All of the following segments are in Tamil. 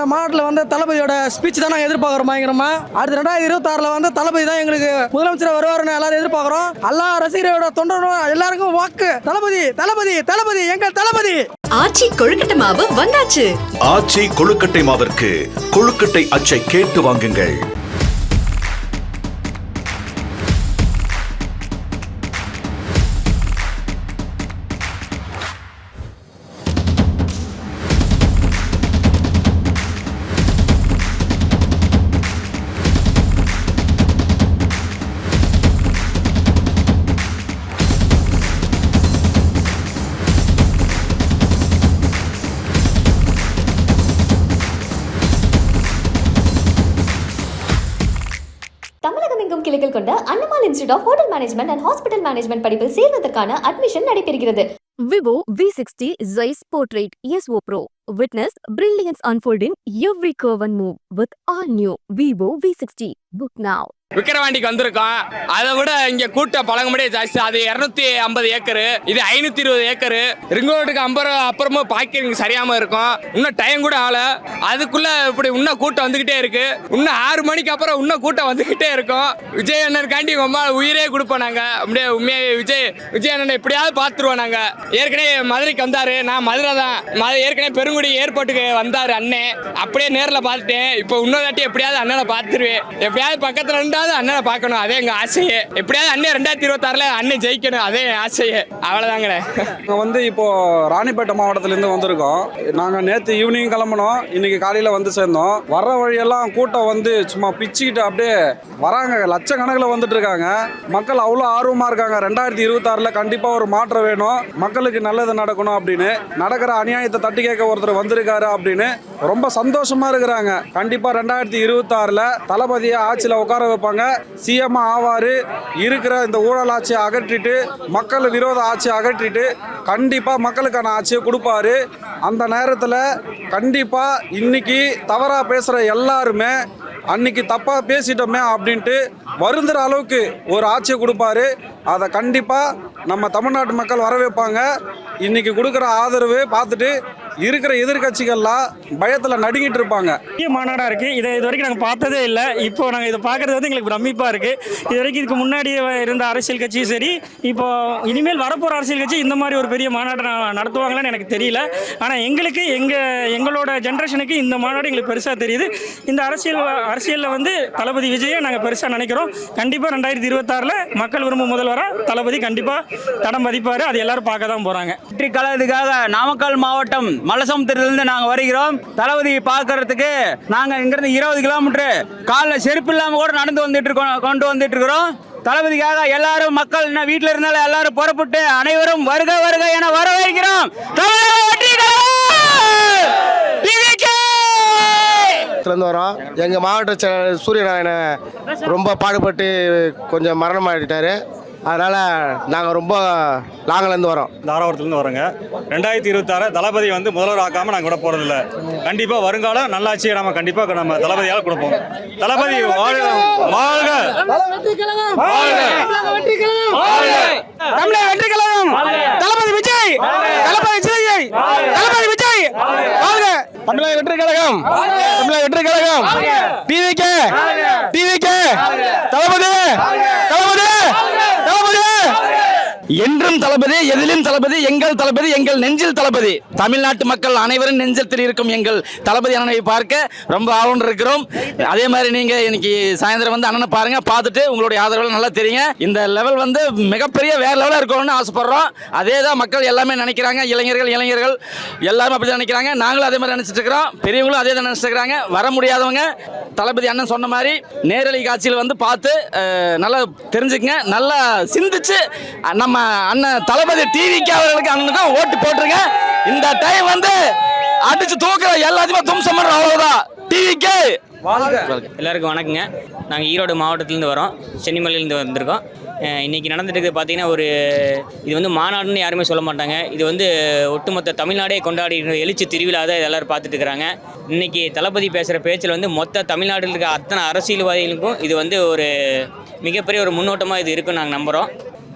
இந்த மாநாட்டில் வந்து தளபதியோட ஸ்பீச் தான் நாங்கள் எதிர்பார்க்குறோம் பயங்கரமா. அடுத்து ரெண்டாயிரத்தி இருபத்தாறில் வந்து தளபதி தான் எங்களுக்கு முதலமைச்சர் வருவாருன்னு எல்லாரும் எதிர்பார்க்குறோம். எல்லா ரசிகரோட தொண்டரும் எல்லாருக்கும் வாக்கு. தளபதி தளபதி தளபதி எங்கள் தளபதி. ஆச்சி கொழுக்கட்டை மாவு வந்தாச்சு. ஆச்சி கொழுக்கட்டை மாவிற்கு கொழுக்கட்டை அச்சை கேட்டு வாங்குங்கள். தமிழகம் கிளைகள் கொண்ட Annamalai institute of hotel management and hospital management படிப்பில் சேர்வதற்கான அட்மிஷன் நடைபெறுகிறது. Vivo V60 Zeiss Portrait ESO pro Witness brilliance unfold in every curve and move with all new Vivo V60. Book now. விக்கிரவாண்டிக்கு வந்திருக்கோம். அதை விட இங்க கூட்டம் பழங்கும்படியே ஜாஸ்தி. அது இருநூத்தி ஐம்பது ஏக்கரு. இது ஐநூத்தி இருபது ஏக்கரு. ரிங் ரோடுக்கு ஐம்பது அப்புறமா பார்க்கிங் சரியாம இருக்கும். இன்னும் டைம் கூட ஆகல. அதுக்குள்ள இப்படி இன்னும் கூட்டம் வந்துகிட்டே இருக்கு. இன்னும் ஆறு மணிக்கு அப்புறம் இன்னும் கூட்டம் வந்துகிட்டே இருக்கும். விஜய் அண்ணனுக்காண்டி ரொம்ப உயிரே கொடுப்போம் நாங்க. அப்படியே உண்மையாவே விஜய் விஜய் அண்ணனை எப்படியாவது பார்த்துருவோம் நாங்க. ஏற்கனவே மதுரைக்கு வந்தாரு. நான் மதுரை தான் ஏற்கனவே ஏற்கனவே பெருங்குடி ஏர்போர்ட்டுக்கு வந்தார் அண்ணன் அப்படியே நேரில் பார்த்துட்டேன். இப்போ இன்னொரு தாட்டி எப்படியாவது அண்ணனை பார்த்துருவேன். எப்படியாவது பக்கத்தில் இருந்தாவது அண்ணனை பார்க்கணும். அதே எங்கள் ஆசையே. எப்படியாவது அண்ணன் ரெண்டாயிரத்தி இருபத்தாறுல அண்ணன் ஜெயிக்கணும். அதே என் ஆசையே. அவ்வளோதாங்களே நாங்கள் வந்து இப்போ ராணிப்பேட்டை மாவட்டத்திலேருந்து வந்திருக்கோம். நாங்கள் நேற்று ஈவினிங் கிளம்புனோம். இன்னைக்கு காலையில் வந்து சேர்ந்தோம். வர்ற வழியெல்லாம் கூட்டம் வந்து சும்மா பிச்சுக்கிட்டு அப்படியே வராங்க. லட்சக்கணக்கில் வந்துட்டு இருக்காங்க. மக்கள் அவ்வளோ ஆர்வமாக இருக்காங்க. ரெண்டாயிரத்தி இருபத்தாறில் கண்டிப்பாக ஒரு மாற்றம் வேணும். மக்களுக்கு நல்லது நடக்கணும் அப்படின்னு. நடக்கிற அநியாயத்தை தட்டி கேட்க ஒருத்தர் வந்திருக்காரு அப்படின்னு ரொம்ப சந்தோஷமா இருக்கிறாங்க. கண்டிப்பாக ரெண்டாயிரத்தி இருபத்தாறில் தளபதியை ஆட்சியில் உட்கார வைப்பாங்க. சிஎம் ஆவார். இருக்கிற இந்த ஊழல் ஆட்சியை அகற்றிட்டு மக்கள் விரோத ஆட்சியை அகற்றிட்டு கண்டிப்பாக மக்களுக்கான ஆட்சியை கொடுப்பாரு. அந்த நேரத்தில் கண்டிப்பாக இன்னைக்கு தவறாக பேசுகிற எல்லாருமே அன்னைக்கு தப்பாக பேசிட்டோமே அப்படின்ட்டு வருந்துற அளவுக்கு ஒரு ஆட்சியை கொடுப்பாரு. அதை கண்டிப்பாக நம்ம தமிழ்நாட்டு மக்கள் வரவேற்பாங்க. இன்னைக்கு கொடுக்குற ஆதரவு பார்த்துட்டு இருக்கிற எதிர்க்கட்சிகள்லாம் பயத்தில் நடுங்கிட்டு இருப்பாங்க. பெரிய மாநாடாக இருக்குது இதை இது வரைக்கும் நாங்கள் பார்த்ததே இல்லை. இப்போ நாங்கள் இதை பார்க்குறது வந்து எங்களுக்கு பிரமிப்பாக இருக்குது இது வரைக்கும் இதுக்கு முன்னாடி இருந்த அரசியல் கட்சியும் சரி இப்போ இனிமேல் வரப்போகிற அரசியல் கட்சி இந்த மாதிரி ஒரு பெரிய மாநாட்டை நடத்துவாங்களான்னு எனக்கு தெரியல. ஆனால் எங்களுக்கு எங்கள் எங்களோட ஜென்ரேஷனுக்கு இந்த மாநாடு எங்களுக்கு பெருசாக தெரியுது. இந்த அரசியல் அரசியலில் வந்து தளபதி விஜயை நாங்கள் பெருசாக நினைக்கிறோம். கண்டிப்பாக ரெண்டாயிரத்தி இருபத்தாறில் மக்கள் விரும்பும் முதல்வராக தளபதி கண்டிப்பாக தடம் பதிப்பார். அது எல்லாரும் பார்க்க தான் போகிறாங்க வெற்றி கழகத்துக்காக நாமக்கல் மாவட்டம் மலசமுத்திரத்திலிருந்து நாங்கள் வருகிறோம். தளபதியை பார்க்கறதுக்கு நாங்கள் இங்கிருந்து இருபது கிலோமீட்டர். காலில் செருப்பு இல்லாமல் கூட நடந்து வந்துட்டு இருக்கோம் கொண்டு வந்துட்டு இருக்கிறோம் தளபதிக்காக எல்லாரும் மக்கள் இன்னும் வீட்டில் இருந்தாலும் எல்லாரும் புறப்பட்டு அனைவரும் வருக வருக என வரவேற்கிறோம். வரோம். எங்கள் மாவட்ட செயலாளர் சூரியநாராயணன் ரொம்ப பாடுபட்டு கொஞ்சம் மரணம் ஆகிட்டாரு அதனால் நாங்கள் ரொம்ப லாங்கிலேருந்து வரோம். தாராபுரத்துலேருந்து வரோங்க. ரெண்டாயிரத்தி இருபத்தாறு தளபதி வந்து முதல்வர் ஆக்காமல் நாங்கள் விட போகிறதில்ல கண்டிப்பாக வருங்காலம் நல்லாட்சியை நம்ம கண்டிப்பாக நம்ம தளபதியால் கொடுப்போம். தளபதி வாழ்க வாழ்க. தமிழக வெற்றி கழகம் தளபதி விஜய். தளபதி விஜய் தளபதி விஜய். வாழ்க. தமிழக வெற்றி கழகம் தமிழக வெற்றி கழகம் டிவிக்கே டிவிக்கே தளபதி தளபதி தளபதி. என்றும் தளபதி எதிலும் தளபதி எங்கள் தளபதி எங்கள் நெஞ்சில் தளபதி. தமிழ்நாட்டு மக்கள் அனைவரும் நெஞ்சத்தில் இருக்கும் எங்கள் தளபதி அண்ணனை பார்க்க ரொம்ப ஆர்வம் இருக்கிறோம். அதே மாதிரி நீங்க இன்னைக்கு சாயந்தரம் வந்து அண்ணனை பாருங்க பார்த்துட்டு உங்களுடைய ஆதரவு நல்லா தெரியுங்க. இந்த லெவல் வந்து மிகப்பெரிய வேற லெவலில் இருக்கணும்னு ஆசைப்படுறோம். அதே தான் மக்கள் எல்லாமே நினைக்கிறாங்க இளைஞர்கள் இளைஞர்கள் எல்லாரும் அப்படி தான் நினைக்கிறாங்க. நாங்களும் அதே மாதிரி நினைச்சிட்டு இருக்கிறோம். பெரியவங்களும் அதே தான் நினைச்சிட்டு இருக்கிறாங்க. வர முடியாதவங்க தளபதி அண்ணன் சொன்ன மாதிரி நேரலை காட்சியில் வந்து பார்த்து நல்லா தெரிஞ்சுக்கங்க. நல்லா சிந்திச்சு நம்ம அண்ணன் தளபதி டிவிக்கு அவர்களுக்கு அண்ணனுக்கும் ஓட்டு போட்டுருங்க இந்த டைம் வந்து அடிச்சு தூக்குற எல்லாத்தையுமே தும்சம் பண்ற அவ்வளவுதான். டிவிக்கு எல்லாருக்கும் வணக்கங்க. நாங்கள் ஈரோடு மாவட்டத்திலேருந்து வரோம். சென்னிமலையிலேருந்து வந்திருக்கோம். இன்றைக்கி நடந்துட்டு இருக்குது பார்த்தீங்கன்னா ஒரு இது வந்து மாநாடுன்னு யாருமே சொல்ல மாட்டாங்க. இது வந்து ஒட்டுமொத்த தமிழ்நாடே கொண்டாடி எழுச்சி திருவிழா தான் எல்லாரும் பார்த்துட்டு இருக்கிறாங்க. இன்னைக்கு தளபதி பேசுகிற பேச்சில் வந்து மொத்த தமிழ்நாட்டில் இருக்க அத்தனை அரசியல்வாதிகளுக்கும் இது வந்து ஒரு மிகப்பெரிய ஒரு முன்னோட்டமாக இது இருக்குன்னு நாங்கள் நம்புகிறோம்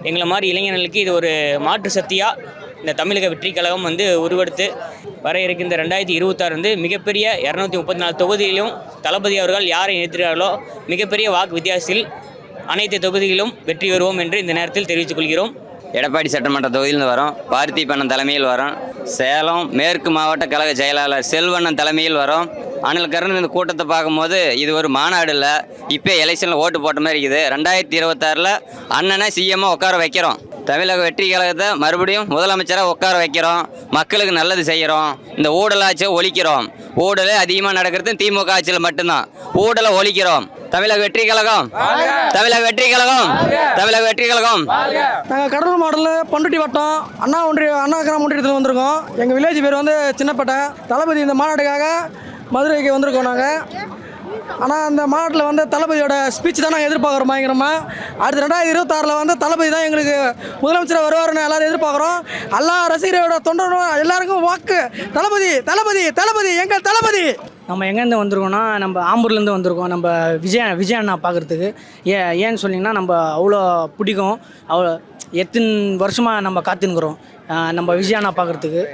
எங்களை மாதிரி இளைஞர்களுக்கு இது ஒரு மாற்று சக்தியாக இந்த தமிழக வெற்றி கழகம் வந்து உருவெடுத்து வர இருக்கின்ற ரெண்டாயிரத்தி இருபத்தாறு வந்து மிகப்பெரிய இரநூத்தி முப்பத்தி நாலு தொகுதியிலும் தளபதி அவர்கள் யாரை நிறுத்துகிறார்களோ மிகப்பெரிய வாக்கு வித்தியாசத்தில் அனைத்து தொகுதிகளிலும் வெற்றி பெறுவோம் என்று இந்த நேரத்தில் தெரிவித்துக் கொள்கிறோம். எடப்பாடி சட்டமன்ற தொகுதியிலிருந்து வரோம். பார்த்திபண்ணன் தலைமையில் வரோம். சேலம் மேற்கு மாவட்ட கழக செயலாளர் செல்வண்ணன் தலைமையில் வரோம். அனில் கருண் இந்த கூட்டத்தை பார்க்கும்போது இது ஒரு மாநாடு இல்லை. இப்போ எலெக்ஷனில் ஓட்டு போட்ட மாதிரி இருக்குது. ரெண்டாயிரத்தி இருபத்தாறில் அண்ணனை சிஎம்மாக உட்கார வைக்கிறோம். தமிழக வெற்றி கழகத்தை மறுபடியும் முதலமைச்சராக உட்கார வைக்கிறோம். மக்களுக்கு நல்லது செய்கிறோம் இந்த ஊடலாட்சியை ஒழிக்கிறோம். ஊழல் அதிகமாக நடக்கிறது திமுக ஆட்சியில் மட்டும்தான். ஊடலை ஒழிக்கிறோம். தமிழக வெற்றி கழகம். தமிழக வெற்றி கழகம். தமிழக வெற்றி கழகம். நாங்கள் கடலூர் மாவட்டத்தில் பண்ருட்டி வட்டம் அண்ணா ஒன்றிய அண்ணா கிராம ஒன்றியத்தில் வந்திருக்கோம். எங்கள் வில்லேஜ் பேர் வந்து சின்னப்பேட்டை. தளபதி இந்த மாநாட்டுக்காக மதுரைக்கு வந்திருக்கோம் நாங்கள் ஆனால் அந்த மாநாட்டில் வந்து தளபதியோட ஸ்பீச் தான் நாங்கள் எதிர்பார்க்குறோம் பயங்கரமாக அடுத்த ரெண்டாயிரத்தி இருபத்தாறில் வந்து தளபதி தான் எங்களுக்கு முதலமைச்சர் வருவார்னு எல்லாரும் எதிர்பார்க்குறோம். எல்லா ரசிகரோட தொண்டரும் எல்லாருக்கும் வாக்கு. தளபதி தளபதி தளபதி எங்கள் தளபதி. நம்ம எங்கேருந்து வந்திருக்கோம்னா நம்ம ஆம்பூர்லேருந்து வந்திருக்கோம். நம்ம விஜய் விஜய் அண்ணா பார்க்குறதுக்கு. ஏ ஏன்னு சொன்னிங்கன்னா நம்ம அவ்வளோ பிடிக்கும். அவ்வளோ எத்தனை வருஷமாக நம்ம காத்துனுக்குறோம் நம்ம விஜயானா அண்ணா பார்க்குறதுக்கு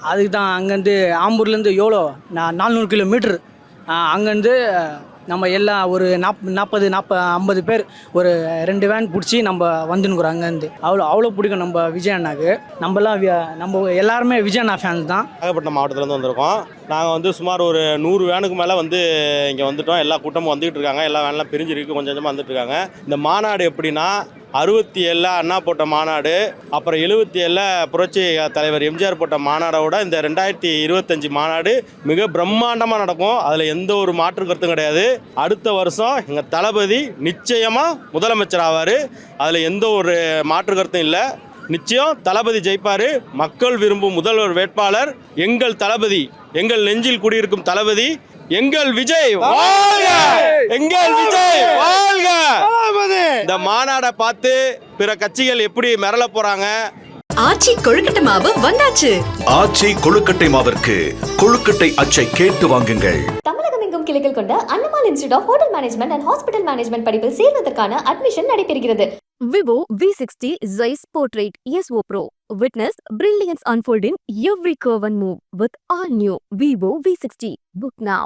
அதுக்கு தான் அங்கேருந்து ஆம்பூர்லேருந்து எவ்வளோ? நா- நானூறு கிலோமீட்ரு அங்கேருந்து நம்ம எல்லாம் ஒரு நாப் நாற்பது நாற்ப ஐம்பது பேர் ஒரு ரெண்டு வேன் பிடிச்சி நம்ம வந்துனுக்குறோம் அங்கேருந்து. அவ்வளோ அவ்வளோ பிடிக்கும் நம்ம விஜய் அண்ணாக்கு நம்மலாம் நம்ம எல்லாருமே விஜய் அண்ணா ஃபேன்ஸ் தான். நாகப்பட்டினம் மாவட்டத்துலேருந்து வந்திருக்கோம். நாங்கள் வந்து சுமார் ஒரு நூறு வேனுக்கு மேலே வந்து இங்கே வந்துட்டோம். எல்லா கூட்டமும் வந்துகிட்டு இருக்காங்க. எல்லா வேன்லாம் பிரிஞ்சிருக்கு கொஞ்சம் கொஞ்சமாக வந்துட்டு இருக்காங்க. இந்த மாநாடு எப்படின்னா அறுபத்தி ஏழில் அண்ணா போட்ட மாநாடு அப்புறம் எழுபத்தி ஏழில் புரட்சி தலைவர் எம்ஜிஆர் போட்ட மாநாடோட இந்த ரெண்டாயிரத்தி இருபத்தஞ்சி மாநாடு மிக பிரம்மாண்டமாக நடக்கும். அதில் எந்த ஒரு மாற்று கருத்தும் கிடையாது. அடுத்த வருஷம் எங்கள் தளபதி நிச்சயமாக முதலமைச்சர் ஆவார். அதில் எந்த ஒரு மாற்று கருத்தும் இல்லை. நிச்சயம் தளபதி ஜெயிப்பாரு. மக்கள் விரும்பும் முதல்வர் வேட்பாளர் எங்கள் தளபதி எங்கள் நெஞ்சில் குடியிருக்கும் தளபதி எங்கள் விஜய் எங்கள் விஜய் இந்த மாநாடை பார்த்து பிற கட்சிகள் எப்படி மிரள போறாங்க ஆச்சி கொழுக்கட்டை மாவு வந்தாச்சு ஆச்சி கொழுக்கட்டை மாவிற்கு கொழுக்கட்டை அச்சை கேட்டு வாங்குங்கள் தமிழகம் எங்கும் கிளைகள் கொண்ட Annamalai institute of hotel management and hospital management படிப்பில் சேர்வதற்கான அட்மிஷன் நடைபெறுகிறது Vivo V60 Zeiss Portrait ESO Pro. Witness brilliance unfold in every curve and move with all new Vivo V60. Book now.